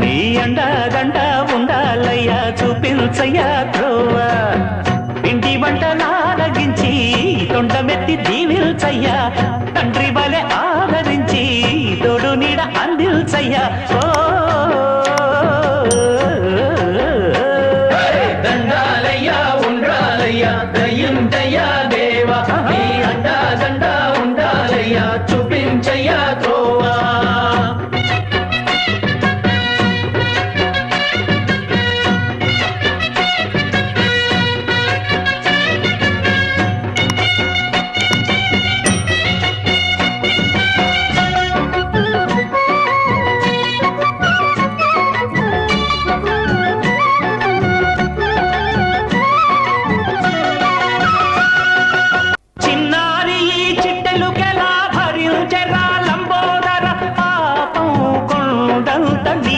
నీ అండదండ ఉండాలయ్యా చూపించయ్యా త్రోవ. పిండి వంట నారగించి తొండమెత్తి దీవిల్చయ్యా తండ్రి వలె ఆదరించి తోడు నీడ అందిల్చయ్యా ఓ. దండాలయ్యా ఉండాలయ్యా దయ్యం దయ్యా